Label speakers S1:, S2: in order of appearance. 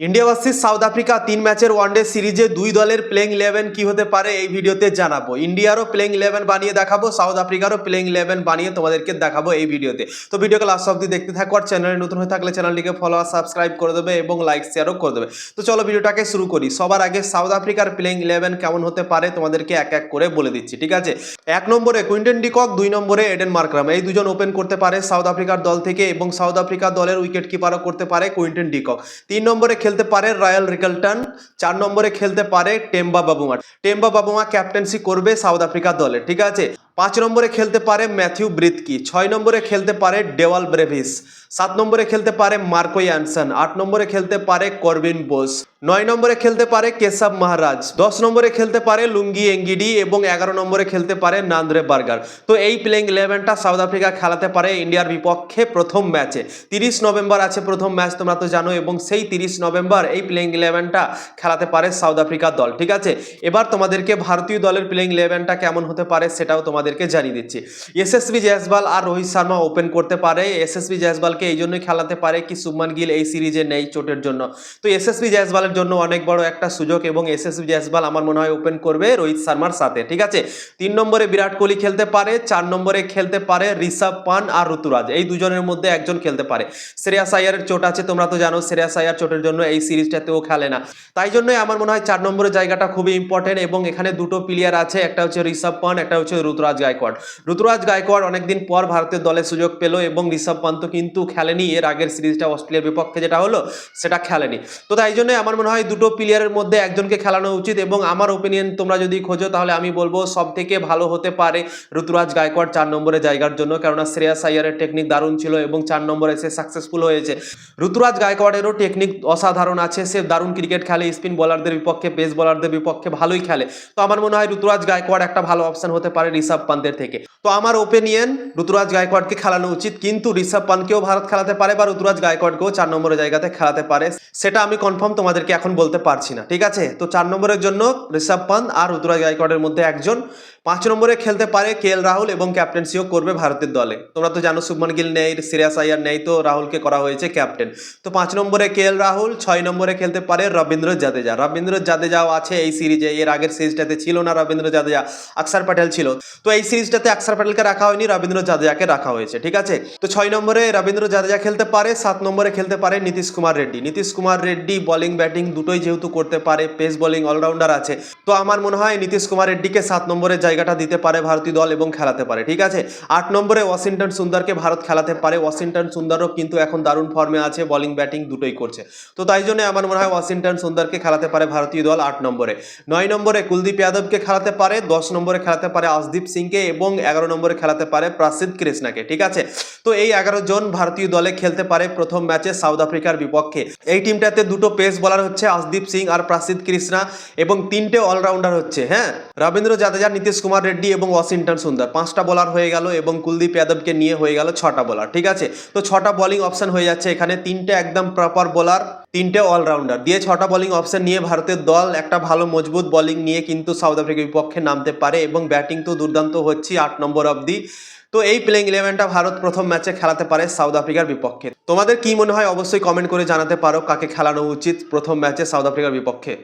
S1: India versus south Africa তিন ম্যাচের one day সিরিজে দুই দলের প্লেইং ইলেভেন কি হতে পারে এই ভিডিওতে জানাব। ইন্ডিয়ারও প্লেইং ইলেভেন বানিয়ে দেখাবো, সাউথ আফ্রিকারও প্লেইং ইলেভেন বানিয়ে তোমাদেরকে দেখাবো এই ভিডিওতে। তো ভিডিওকে লাস্ট অব্দি দেখতে থাকো আর চ্যানেলে নতুন হয়ে থাকলে চ্যানেলটিকে ফলো আর সাবস্ক্রাইব করে দেবে এবং লাইক শেয়ারও করে দেবে। তো চলো ভিডিওটাকে শুরু করি। সবার আগে সাউথ আফ্রিকার প্লেইং ইলেভেন কেমন হতে পারে তোমাদেরকে এক এক করে বলে দিচ্ছি, ঠিক আছে? এক নম্বরে কুইন্টন ডিকক, দুই নম্বরে এডেন মার্করাম। এই দুজন ওপেন করতে পারে সাউথ আফ্রিকার দল থেকে এবং সাউথ আফ্রিকা দলের উইকেট কিপারও করতে পারে কুইন্টন ডিকক। তিন নম্বরে খেলতে পারে রয়্যাল রিকলটন। চার নম্বরে খেলতে পারে Temba Bavuma Temba Bavuma captaincy করবে সাউথ আফ্রিকা দলে, ঠিক আছে? পাঁচ নম্বরে খেলতে পারে ম্যাথিউ ব্রিতকি ছয় নম্বরে খেলতে পারে ডেওয়াল ব্রেভিস, সাত নম্বরে খেলতে পারে মার্কো অ্যানসন আট নম্বরে খেলতে পারে করবিন বোস, নয় নম্বরে খেলতে পারে কেশব মহারাজ, দশ নম্বরে খেলতে পারে লুঙ্গি এঙ্গিডি এবং এগারো নম্বরে খেলতে পারে নান্দ্রে বার্গার। তো এই প্লেইং ইলেভেনটা সাউথ আফ্রিকা খেলাতে পারে ইন্ডিয়ার বিপক্ষে প্রথম ম্যাচে তিরিশ নভেম্বর আছে প্রথম ম্যাচ তোমরা তো জানো, এবং সেই তিরিশ নভেম্বর এই প্লেইং ইলেভেনটা খেলাতে পারে সাউথ আফ্রিকার দল, ঠিক আছে? এবার তোমাদেরকে ভারতীয় দলের প্লেইং ইলেভেনটা কেমন হতে পারে সেটাও তোমাদেরকে জানিয়ে দিচ্ছি। এসএসবি জয়সওয়াল আর রোহিত শর্মা ওপেন করতে পারে। এসএসবি জয়সওয়ালকে এই জন্যই খেলাতে পারে কি সুমন গিল এই সিরিজে নেই চোটের জন্য। তো এসএসবি জয়সওয়ালের জন্য অনেক বড় একটা সুযোগ এবং এসএসবি জয়সওয়াল আমার মনে হয় ওপেন করবে রোহিত শর্মার সাথে, ঠিক আছে? তিন নম্বরে বিরাট কোহলি খেলতে পারে, চার নম্বরে খেলতে পারে ঋষভ পান আর ঋতুরাজ। এই দুজনের মধ্যে একজন খেলতে পারে। শ্রেয়াস আয়ারের চোট আছে, তোমরা তো জানো শ্রেয়াস আয়ার চোটের জন্য এই সিরিজটাতেও খেলে না। তাই জন্যই আমার মনে হয় চার নম্বরের জায়গাটা খুবই ইম্পর্টেন্ট এবং এখানে দুটো প্লেয়ার আছে, একটা হচ্ছে ঋষভ পান একটা হচ্ছে ঋতুরাজ। গায়কোয়াড়। ঋতুরাজ গায়কোয়াড় অনেকদিন পর ভারতের দলে সুযোগ পেল এবং ঋষভ পান্ত কিন্তু খেলেনি। এর আগের সিরিজটা অস্ট্রেলিয়ার বিপক্ষে যেটা হলো, সেটা খেলেনি। তো তাই জন্য আমার মনে হয় দুটো প্লেয়ারের মধ্যে একজনকে খেলানো উচিত এবং আমার ওপিনিয়ন তোমরা যদি খোঁজো, তাহলে আমি বলব সব থেকে ভালো হতে পারে ঋতুরাজ গায়কোয়াড় চার নম্বরে জায়গার জন্য। কেননা শ্রেয়াস আয়ারের টেকনিক দারুণ ছিল এবং চার নম্বরে সে সাকসেসফুল হয়েছে। ঋতুরাজ গায়কোয়াড়েরও টেকনিক অসাধারণ আছে। সে দারুণ ক্রিকেট খেলে স্পিন বলারদের বিপক্ষে পেস বলারদের বিপক্ষে ভালোই খেলে। তো আমার মনে হয় ঋতুরাজ গায়কোয়াড় একটা ভালো অপশন হতে পারে ঋষভ পান্তের থেকে। তো আমার ওপিনিয়ন ঋতুরাজ গায়কোয়াড়কে খেলানো উচিত, কিন্তু ঋষভ পান্তকেও ভারত খেলাতে পারে বা ঋতুরাজ গায়কোয়াড়কেও চার নম্বরের জায়গাতে খেলাতে পারে। সেটা আমি কনফার্ম তোমাদেরকে এখন বলতে পারছি না, ঠিক আছে? তো চার নম্বরের জন্য ঋষভ পান আর ঋতুরাজ গায়কোয়াড়ের মধ্যে একজন। পাঁচ নম্বরে খেলতে পারে কে এল রাহুল এবং ক্যাপ্টেন্সিও করবে ভারতের দলে। তোমরা তো জানো, শুভমান গিল নেই, সিরিয়াস আয়ার নেই, তো রাহুলকে করা হয়েছে ক্যাপ্টেন। তো পাঁচ নম্বরে কে এল রাহুল, ছয় নম্বরে খেলতে পারে রবীন্দ্র জাদেজা। রবীন্দ্র জাদেজাও আছে এই সিরিজে, এর আগের সিরিজটাতে ছিল না রবীন্দ্র জাদেজা, আকসার প্যাটেল ছিল। তো এই সিরিজটাতে আকসার প্যাটেলকে রাখা হয়নি, রবীন্দ্র জাদেজাকে রাখা হয়েছে, ঠিক আছে? তো ছয় নম্বরে রবীন্দ্র জাদেজা খেলতে পারে, সাত নম্বরে খেলতে পারে নীতিশ কুমার রেড্ডি। নীতিশ কুমার রেড্ডি বলিং ব্যাটিং দুটোই যেহেতু করতে পারে পেস বোলিং অলরাউন্ডার আছে। তো আমার মনে হয় নীতিশ কুমার রেড্ডিকে সাত নম্বরের জায়গাটা দিতে পারে ভারতীয় দল এবং খেলাতে পারে, ঠিক আছে? আট নম্বরে ওয়াশিংটন সুন্দরকে ভারত খেলাতে পারে। ওয়াশিংটন সুন্দরও কিন্তু এখন দারুণ ফর্মে আছে বলিং ব্যাটিং দুটোই করছে। তো তাই জন্য আমার মনে হয় ওয়াশিংটন সুন্দরকে খেলাতে পারে ভারতীয় দল আট নম্বরে। নয় নম্বরে কুলদীপ যাদবকে খেলাতে পারে, দশ নম্বরে খেলাতে পারে আশদীপ সিংকে এবং এগারো নম্বরে খেলাতে পারে প্রাসিদ কৃষ্ণাকে, ঠিক আছে? তো এই এগারো জন ভারতীয় দলে খেলতে পারে প্রথম ম্যাচে সাউথ আফ্রিকার বিপক্ষে। এই টিমটাতে দুটো পেস বলার হচ্ছে আশদীপ সিং আর প্রাসিদ কৃষ্ণা এবং তিনটে অলরাউন্ডার হচ্ছে হ্যাঁ? রবীন্দ্র জাদেজা, নীতিশ কুমার রেড্ডি এবং ওয়াশিংটন সুন্দর। পাঁচটা বোলার হয়ে গেল এবং কুলদীপ যাদবকে নিয়ে হয়ে গেল ছটা বোলার, ঠিক আছে? তো ছটা বোলিং অপশন হয়ে যাচ্ছে এখানে। তিনটে একদম প্রপার বোলার, তিনটে অলরাউন্ডার। দিয়ে ছটা বোলিং অপশন নিয়ে ভারতের দল একটা ভালো মজবুত বোলিং নিয়ে কিন্তু সাউথ আফ্রিকার বিপক্ষে নামতে পারে এবং ব্যাটিং তো দুর্দান্ত হচ্ছে আট নম্বর অবধি। তো এই প্লেইং ইলেভেনটা ভারত প্রথম ম্যাচে খেলাতে পারে সাউথ আফ্রিকার বিপক্ষে। তোমাদের কি মনে হয়? অবশ্যই কমেন্ট করে জানাতে পারো, কাকে খেলানো উচিত প্রথম ম্যাচে সাউথ আফ্রিকার বিপক্ষে।